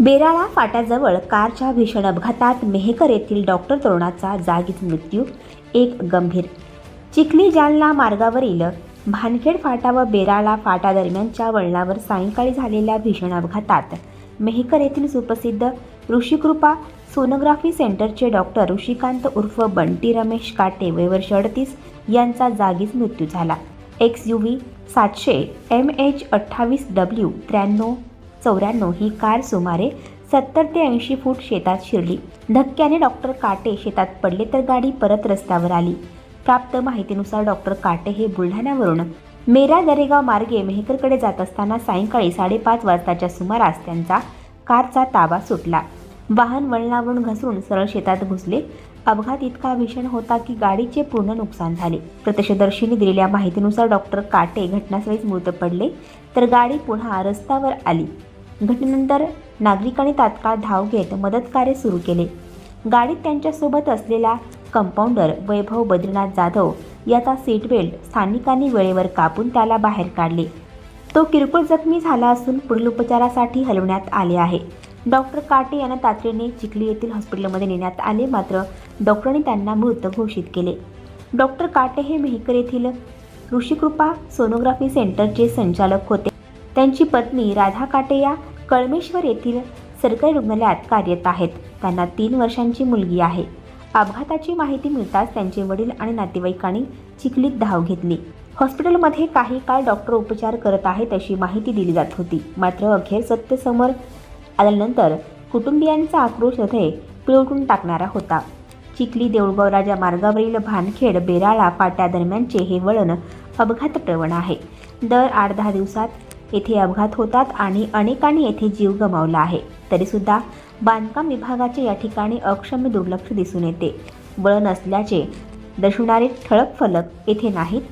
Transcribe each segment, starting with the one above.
बेराळा फाट्याजवळ कारच्या भीषण अपघातात मेहकर येथील डॉक्टर तरुणाचा जागीच मृत्यू एक गंभीर. चिखली जालना मार्गावरील भानखेड फाटा व बेराळा फाटा दरम्यानच्या वळणावर सायंकाळी झालेल्या भीषण अपघातात मेहकर येथील सुप्रसिद्ध ऋषिकृपा सोनोग्राफी सेंटरचे डॉक्टर ऋषिकांत उर्फ बंटी रमेश काटे वयवर्ष अडतीस यांचा जागीच मृत्यू झाला. एक्स यू व्ही सातशे एम एच अठ्ठावीस डब्ल्यू त्र्याण्णव चौऱ्याण्णव ही कार सुमारे सत्तर ते ऐंशी फूट शेतात शिरली. धक्क्याने डॉक्टर काटे शेतात पडले तर गाडी परत रस्त्यावर आली. प्राप्त माहितीनुसार डॉक्टर काटे हे बुलढाण्यावरून मेरा दरेगाव मार्गे मेहकरकडे जात असताना सायंकाळी साडेपाच वाजताच्या सुमारास त्यांचा कारचा ताबा सुटला. वाहन वळणावरून घसरून सरळ शेतात घुसले. अपघात इतका भीषण होता की गाडीचे पूर्ण नुकसान झाले. प्रत्यक्षदर्शींनी दिलेल्या माहितीनुसार डॉक्टर काटे घटनास्थळीच मृत पडले तर गाडी पुन्हा रस्त्यावर आली. घटनेनंतर नागरिकांनी तात्काळ धाव घेत मदतकार्य सुरू केले. गाडीत त्यांच्यासोबत असलेला कंपाऊंडर वैभव बद्रीनाथ जाधव याचा सीट बेल्ट स्थानिकांनी वेळेवर कापून त्याला बाहेर काढले. तो किरकोळ जखमी झाला असून पुढील उपचारासाठी हलवण्यात आले आहे. डॉक्टर काटे यांना तातडीने चिखली येथील हॉस्पिटलमध्ये नेण्यात आले मात्र डॉक्टरांनी त्यांना मृत घोषित केले. डॉक्टर काटे हे मेहकर येथील ऋषिकृपा सोनोग्राफी सेंटरचे संचालक होते. त्यांची पत्नी राधा काटे या कळमेश्वर येथील सरकारी रुग्णालयात कार्यरत आहेत. त्यांना तीन वर्षांची मुलगी आहे. अपघाताची माहिती मिळताच त्यांचे वडील आणि नातेवाईकांनी चिखलीत धाव घेतली. हॉस्पिटलमध्ये काही काळ डॉक्टर उपचार करत आहेत अशी माहिती दिली जात होती. मात्र अखेर सत्य समोर आल्यानंतर कुटुंबियांचा आक्रोश हृदय पिळवटून टाकणारा होता. चिखली देऊळगाव राजा मार्गावरील भानखेड बेराळा फाट्या दरम्यानचे हे वळण अपघातप्रवण आहे. दर आठ दहा दिवसात येथे अपघात होतात आणि अनेकांनी येथे जीव गमावला आहे. तरीसुद्धा बांधकाम विभागाचे या ठिकाणी अक्षम्य दुर्लक्ष दिसून येते. वळण असल्याचे दर्शवणारे ठळक फलक येथे नाहीत.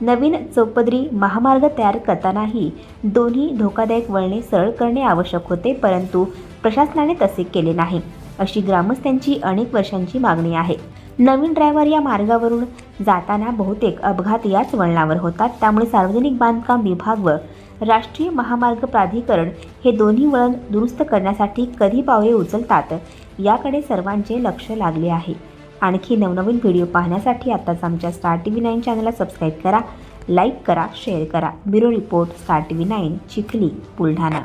नवीन चौपदरी महामार्ग तयार करतानाही दोन्ही धोकादायक वळणे सरळ करणे आवश्यक होते परंतु प्रशासनाने तसे केले नाही. अशी ग्रामस्थांची अनेक वर्षांची मागणी आहे. नवीन ड्रायव्हर या मार्गावरून जाताना बहुतेक अपघात याच वळणावर होतात. त्यामुळे सार्वजनिक बांधकाम विभाग व राष्ट्रीय महामार्ग प्राधिकरण हे दोन्ही वळण दुरुस्त करण्यासाठी कधी पावले उचलतात याकडे सर्वांचे लक्ष लागले आहे. आणखी नवनवीन व्हिडिओ पाहण्यासाठी आत्ताच आमच्या स्टार टी व्ही नाईन चॅनलला सबस्क्राईब करा लाईक करा शेअर करा. Bureau report star T V nine Chikhli Buldhana.